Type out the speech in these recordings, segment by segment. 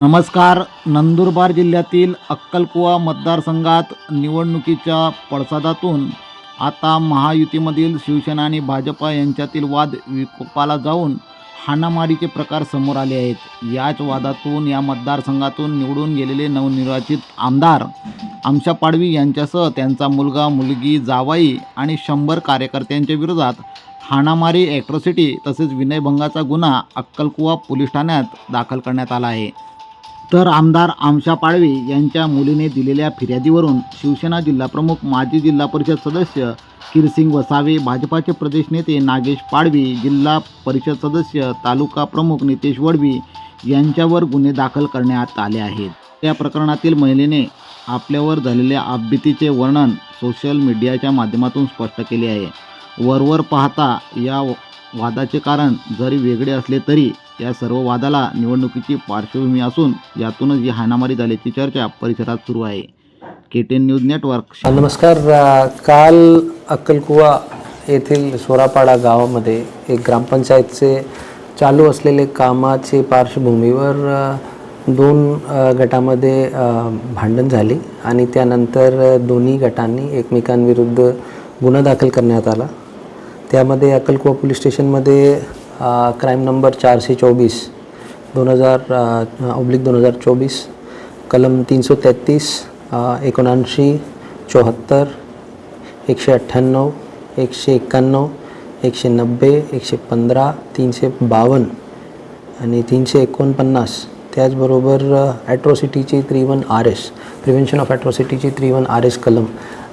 नमस्कार. नंदुरबार जिल्ह्यातील अक्कलकुवा मतदारसंघात निवडणुकीच्या पडसादातून आता महायुतीमधील शिवसेना आणि भाजपा यांच्यातील वाद विकोपाला जाऊन हाणामारीचे प्रकार समोर आले आहेत. याच वादातून या मतदारसंघातून निवडून गेलेले नवनिर्वाचित आमदार आमशा पाडवी यांच्यासह त्यांचा मुलगा मुलगी जावाई आणि शंभर कार्यकर्त्यांच्या विरोधात हाणामारी ॲट्रॉसिटी तसेच विनयभंगाचा गुन्हा अक्कलकुवा पोलीस ठाण्यात दाखल करण्यात आला आहे. तर आमदार आमशा पाडवी यांच्या मुलीने दिलेल्या फिर्यादीवरून शिवसेना जिल्हाप्रमुख माजी जिल्हा परिषद सदस्य किरसिंग वसावे भाजपाचे प्रदेश नेते नागेश पाडवी जिल्हा परिषद सदस्य तालुका प्रमुख नितेश वडवी यांच्यावर गुन्हे दाखल करण्यात आले आहेत. या प्रकरणातील महिलेने आपल्यावर झालेल्या आपबितीचे वर्णन सोशल मीडियाच्या माध्यमातून स्पष्ट केले आहे. वरवर पाहता या वादाचे कारण जरी वेगळे असले तरी या सर्व वादाला निवडणुकीची पार्श्वभूमी असून यातूनच ही हाणामारी झाल्याची चर्चा परिसरात सुरू आहे. के टेन न्यूज नेटवर्क नमस्कार. काल अक्कलकुवा येथील सोरापाडा गावामध्ये एक ग्रामपंचायतचे चालू असलेले कामाचे पार्श्वभूमीवर दोन गटामध्ये भांडण झाली आणि त्यानंतर दोन्ही गटांनी एकमेकांविरुद्ध गुन्हा दाखल करण्यात आला. त्यामध्ये अक्कलकुवा पोलीस स्टेशनमध्ये क्राईम नंबर चारशे चोवीस दोन हजार ऑब्लिक दोन हजार चोवीस कलम तीनशे तेहतीस एकोणऐंशी चौहत्तर एकशे अठ्ठ्याण्णव एकशे एक्क्याण्णव एकशे नब्बे एकशे पंधरा तीनशे बावन्न आणि तीनशे एकोणपन्नास. त्याचबरोबर ॲट्रॉसिटीची three one R S prevention of ॲट्रॉसिटीची three one R S कलम.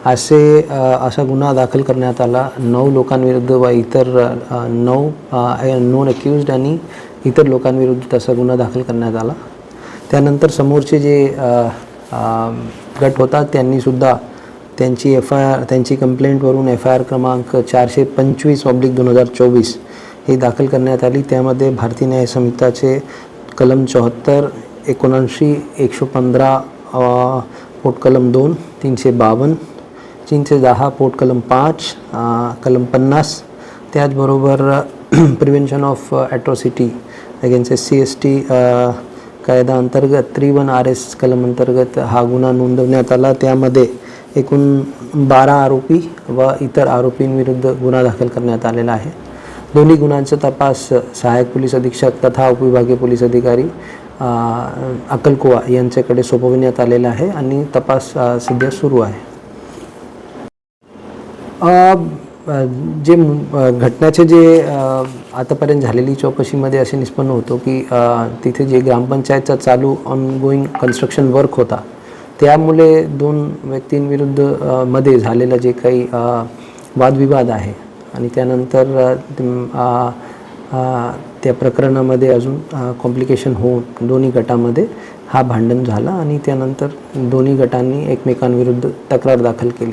असे असा गुन्हा दाखल करण्यात आला. नऊ लोकांविरुद्ध व इतर नऊ नॉन अक्युज्ड आणि इतर लोकांविरुद्ध तसा गुन्हा दाखल करण्यात आला. त्यानंतर समोरचे जे गट होता त्यांनीसुद्धा त्यांची एफ आय आर त्यांची कंप्लेंटवरून एफ आय आर क्रमांक चारशे पंचवीस ऑब्लिक दोन हजार चोवीस ही दाखल करण्यात आली. त्यामध्ये भारतीय न्याय संहिताचे कलम चौहत्तर एकोणऐंशी एकशे पंधरा पोट कलम दोन तीनशे बावन्न तीनशे दहा पोट कलम पाच कलम पन्नास. त्याचबरोबर prevention of atrocity against S C S T कायदा अंतर्गत त्रिवन आर एस कलम अंतर्गत हा गुन्हा नोंदवण्यात आला. त्यामध्ये एकूण बारा आरोपी व इतर आरोपींविरुद्ध गुन्हा दाखल करण्यात आलेला आहे. दोन्ही गुन्ह्यांचा तपास सहाय्यक पोलीस अधीक्षक तथा उपविभागीय पोलीस अधिकारी अकलकुवा अक्कलकुवा यांच्याकडे सोपविण्यात आलेला आहे आणि तपास सध्या सुरू आहे. जे घटनाचे जे आतापर्यंत झालेली चौकशीमध्ये असे निष्पन्न होतो की तिथे जे ग्रामपंचायतचा चालू ऑनगोईंग कन्स्ट्रक्शन वर्क होता त्यामुळे दोन व्यक्तींविरुद्धमध्ये झालेला जे काही वादविवाद आहे आणि त्यानंतर त्या प्रकरणामध्ये अजून कॉम्प्लिकेशन होऊन दोन्ही गटामध्ये हा भांडण झाला आणि त्यानंतर दोन्ही गटांनी एकमेकांविरुद्ध तक्रार दाखल केली.